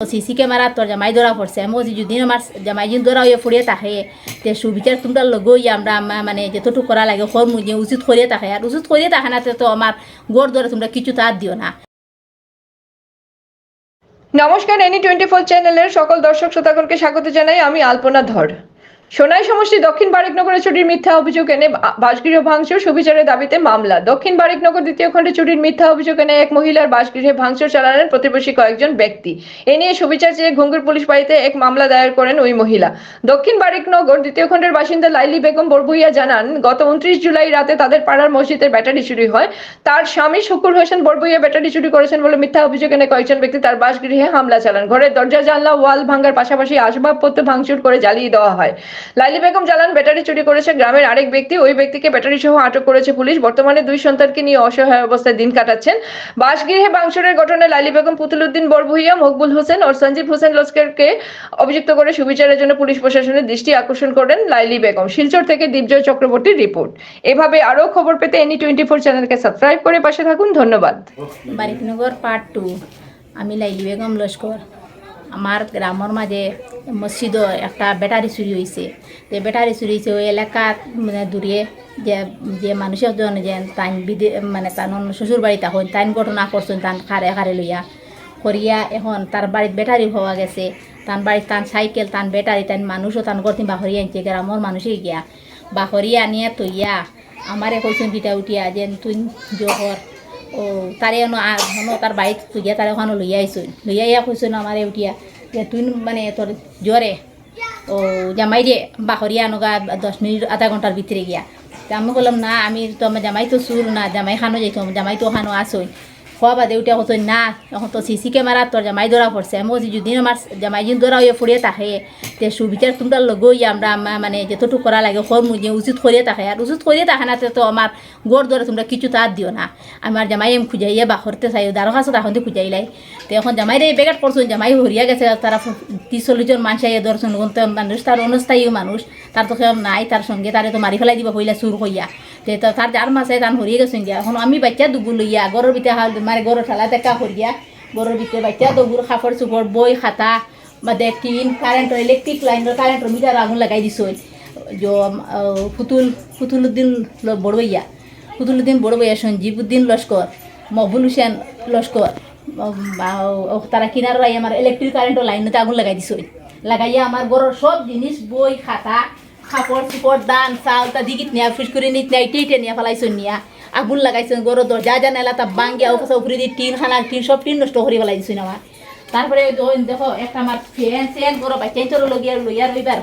CC camera তোর জামাই ধরা পড়ছে আমি বলছি যদি আমার জামাই যদি ধরা হয়ে ফুড়িয়ে থাকে তে সুবিচার তোমরা লগই আমরা মানে যতটুকু করা লাগে কর্ম যে উচিত করিয়ে থাকে আর উচিত করিয়ে থাকে না তে আমার গোড় ধরে তোমরা কিছু তার দিও না নমস্কার এনি টোয়েন্টি ফোর চ্যানেলের সকল দর্শক, শ্রোতাগণকে স্বাগত জানাই, আমি আলপনা ধর। সোনাই সমষ্টি দক্ষিণ বারিকনগরে চুরির মিথ্যা অভিযোগ এনে বাসগৃহ ভাঙচুর সুবিচারের দাবিতে মামলা। দক্ষিণ বারিকনগর দ্বিতীয় খণ্ডে চুরির মিথ্যা অভিযোগ এনে এক মহিলার বাসগৃহে ভাঙচুর চালালেন প্রতিবেশী কয়েকজন ব্যক্তি। এ নিয়ে সুবিচার চেয়ে ঘুঙ্গুর পুলিশ বাড়িতে এক মামলা দায়ের করেন ওই মহিলা। দক্ষিণ বারেকনগর দ্বিতীয় খণ্ডের বাসিন্দা লাইলি বেগম বরবুইয়া জানান, গত উনত্রিশ জুলাই রাতে তাদের পাড়ার মসজিদের ব্যাটারি চুরি হয়। তার স্বামী শুকুর হোসেন বরবুইয়া ব্যাটারি চুরি করেছেন বলে মিথ্যা অভিযোগ এনে কয়েকজন ব্যক্তি তার বাসগৃহে হামলা চালান। ঘরের দরজা, জানলা ওয়াল ভাঙার পাশাপাশি আসবাবপত্র ভাঙচুর করে জ্বালিয়ে দেওয়া হয়। লাইলি বেগম জানান, ব্যাটারি চুরি করেছে গ্রামের আরেক ব্যক্তি। ওই ব্যক্তিকে ব্যাটারি সহ আটক করেছে পুলিশ। বর্তমানে দুই সন্তানকে নিয়ে অসহায় অবস্থায় দিন কাটাচ্ছেন। বাসগৃহে ভাঙচুরের ঘটনায় লাইলি বেগম পুতুল উদ্দিন বরভুইয়া মকবুল হোসেন ও সঞ্জীব হোসেন লস্করকে অভিযুক্ত করে সুবিচারের জন্য পুলিশ প্রশাসনের দৃষ্টি আকর্ষণ করেন লাইলি বেগম। শিলচর থেকে দীপজয় চক্রবর্তীর রিপোর্ট। এভাবে আরও খবর পেতে এনি টোয়েন্টি ফোর চ্যানেলকে সাবস্ক্রাইব করে পাশে থাকুন। ধন্যবাদ। Bariknagar part two. আমি লাইলি বেগম লস্কর। আমার গ্রামের মাঝে মসজিদ একটা ব্যাটারি চুরি হয়েছে যে ব্যাটারি চুরি হয়েছে ওই এলাকার মানে দূরে যে যে মানুষের জন যে তাইন বিদে মানে তান শ্বশুর বাড়ি তখন তাইন ঘটনা করছেন তান খারে খারে লইয়া। করিয়া এখন তার বাড়িত ব্যাটারি হওয়া গেছে। তান বাড়িত তান সাইকেল তান ব্যাটারি তান মানুষও তান করতে বাহরি আনছে গ্রামের মানুষই গিয়া। বাহরিয়া নিয়ে তৈয়া আমারে কইছেন পিঠা উঠিয়া যে তুই জোহর ও তারে এনো হনো তার বাড়িত তুইয়া তারে ওখানে লইয়া আইসুন লইয়া ইয়া কইসুন আমারে উঠিয়া। যে, তুই মানে তোর জ্বরে ও জামাই রে বাহরিয়া আনোগা দশ মিনিট, আধা ঘণ্টার ভিতরে গিয়া। আমি বললাম না, আমি তো আমার জামাই তো সুর না, জামাই খানো যাইতো জামাই তো ওখানো আসই খোয়া বাদে কত না এখন তো সিসি ক্যামেরা তোর জামাই ধরা পড়ছে আমি বলছি যদি আমার জামাই যদি ধরা হয়ে ফুরিয়ে থাকে তে সুবিচার তোমরা লগই আমরা মানে যেতটুকু করা লাগে কর্ম যে উচিত করিয়ে থাকে আর উচিত করিয়ে থাকে না তে তো আমার গোড় ধরে তোমরা কিছু তার দিও না আমার জামাই এম খুঁজাইয়া বাহরতে চাই দারো কাছে তখন দিয়ে খুঁজাইলাই তো এখন জামাই রে বেগাট করছ জামাই হরিয়া গেছে তারা ত্রিশ চল্লিশ জন মানুষ আইয়া করতে মানুষ তার অনুস্থায়ী মানুষ তার তো কেউ নাই তার সঙ্গে তারে তো মারি ফেলাই দিব হইলা চুর হইয়া তে তো তার যার মাসে তান হরিয়ে গেছেন গিয়া এখন আমি বাচ্চা দুগু লইয়া গরুর ভিতরে মানে গরুর ঠেলা দেখা হরিয়া গরুর ভিতরে বাচ্চা দুগুর কাপড় চুপড় বই খাতা বাদে টিন কারেন্টর ইলেকট্রিক লাইনের কারেন্টর মিটার আগুন লাগাই দিছই जो ফুতুল ফুতুলুদ্দিন বড়বইয়া ফুতুলুদ্দিন বড়বইয়া সঞ্জীব উদ্দিন লস্কর মহবুল হুসেন লস্কর তারা কিনার লাই আমার ইলেকট্রিক কারেন্টের লাইনতে আগুন লাগাই দিছই লাগাইয়া আমার ঘরের সব জিনিস বই খাতা কাপড় চুপড় দান, চাউল, তা দিগিত নিয়া ফিস করে নিত নিয়া ইটে নিয়া ফেলাইছই নিয়া। আগুন লাগাইছেন গরো দরজা জানালা তা বাঙ্গিয়া ওখানে উপরে দিয়ে টিন, খানা টিন সব টিন নষ্ট করে ফেলাই দিছই আমার তারপরে দেখো, একটা আমার ফ্যান ফ্যান করো বাচ্চাই তোর লগিয়া, লইয়া রইবার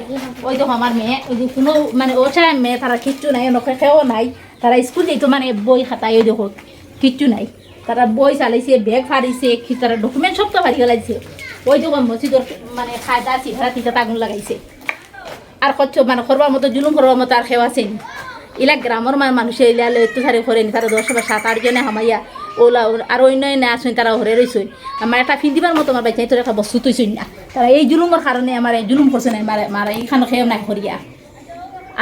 ওই দেখো আমার মেয়ে কোনো মানে ওটা মেয়ে তারা কিচ্ছু নাই খেয়েও নাই। তারা স্কুল যেত মানে বই খাতায় ওই দেখো কিচ্ছু নাই। তারা বই চালাইছে ব্যাগ ফাড়িছে তারা ডকুমেন্ট সব তো ফাড়ি ফেলাইছে ওই দেখো মসজিদর মানে খায়দা চিঠা তিতা আগুন লাগাইছে। আর কচ্ছ মানে করবার মতো জুলুম করবার মতো আর খেয়ে আছেন। ইলা গ্রামের মান মানুষে ইলা অত্যাচারে করেনি তারা দশ বা সাত, আট জনে হামাইয়া ওলা আর অন্য না আসুন তারা হরে রইছই আমার একটা ফিন্দিবার মতো আমার বাচ্চাই তোর একটা বস্তু তুইছই না। তারা এই জুলুমের কারণে আমার জুলুম করছে না মারা মারা এইখানে খেয়েও নাই করিয়া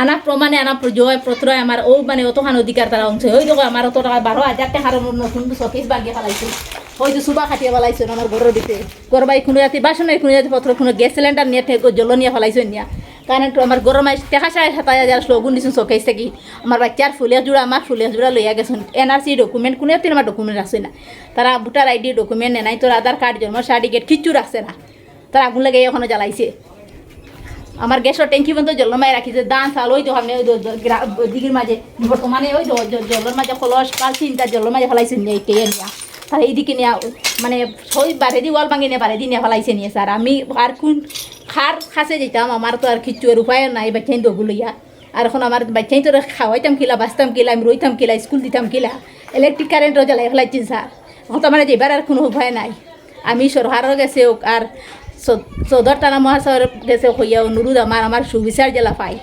আনা প্রমাণে আনা জয় প্রত্রয় আমার ও মানে অতখান অধিকার তারা অংশ। ওই দেখো আমার অত টাকা বারো হাজার টাকার নতুন শোকেস বাগিয়ে ফেলাইছে হয়তো সুবা খাটিয়ে ফেলাইছে আমার ঘরের ভিতরে ঘর বাই কোনো জাতি বাসন কোনো জাতি পত্র কোনো গ্যাস সিলিন্ডার নিয়ে জল নিয়ে ফেলাইছে নিয়া। কারণ তো আমার গরম দেখা চাই হাতায় হাজার লগুন দিছোন শোকেস থাকি আমার বাচ্চার ফুলের জোড়া আমার ফুলের জোড়া লইয়া গেছেন এনআরসি ডকুমেন্ট কোনো জাতি আমার ডকুমেন্ট আছে না? তারা ভোটার আইডি ডকুমেন্ট নেই তোর আধার কার্ড জন্ম সার্টিফিকেট কিচ্ছু রাখছে না? তারা আগুন লাগে এখনও জ্বালাইছে। আমার গ্যাসের ট্যাঙ্কি পর্যন্ত জলমাই রাখিছে দান চাল ওই তো সামনে ওই দিঘির মাঝে বর্তমানে ওই তো জলের মাঝে খলস কালচিন তার জলের মাঝে ফেলাইছে নিয়ে কে নিয়া তার এইদিকে নিয়ে মানে সই বারে দি ওয়াল ভাঙি নিয়ে বারে দি নিয়ে ফেলাইছে নিয়ে স্যার আমি আর কোন খার খাসে যেতাম আমার তো আর কিচ্ছু আর উপায় নাই বাচ্চাই দগুলিয়া আর এখন আমার বাচ্চাই তো খাওয়াইতাম কিলা বাঁচতাম কিলা আমি রইতাম কিলা স্কুল দিতাম কিলা ইলেকট্রিক কারেন্টও জ্বালাই ফেলাইছেন স্যার এখন তো আমার যেবার আর কোনো উপায় নাই। আমি সরকারের গেছে আর সদর টানা মহাশয়ের গেছে হইয়া অনুরোধ আমার আমার সুবিচার জেলা পাই